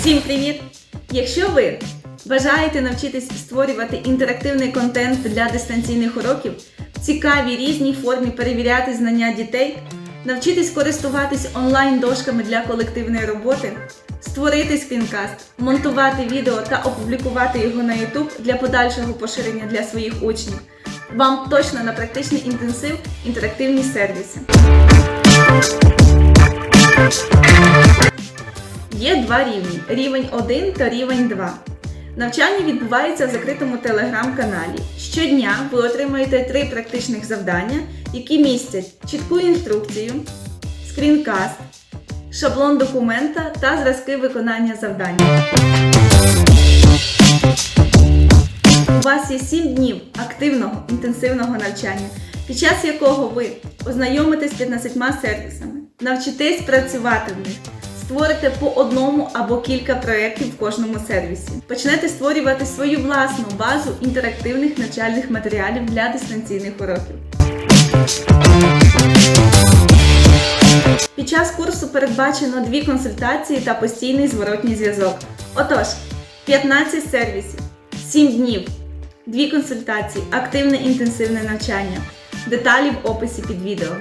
Всім привіт! Якщо ви бажаєте навчитись створювати інтерактивний контент для дистанційних уроків, в цікавій різній формі перевіряти знання дітей, навчитись користуватись онлайн-дошками для колективної роботи, створити скрінкаст, монтувати відео та опублікувати його на YouTube для подальшого поширення для своїх учнів, вам точно на практичний інтенсив інтерактивні сервіси. Є два рівні: рівень 1 та рівень 2. Навчання відбувається в закритому телеграм-каналі. Щодня ви отримаєте три практичних завдання, які містять чітку інструкцію, скрінкаст, шаблон документа та зразки виконання завдання. У вас є 7 днів активного інтенсивного навчання, під час якого ви ознайомитесь з 15 сервісами, навчитесь працювати в них, створите по одному або кілька проєктів в кожному сервісі. Почнете створювати свою власну базу інтерактивних навчальних матеріалів для дистанційних уроків. Під час курсу передбачено дві консультації та постійний зворотній зв'язок. Отож, 15 сервісів, 7 днів, дві консультації, активне інтенсивне навчання. Деталі в описі під відео.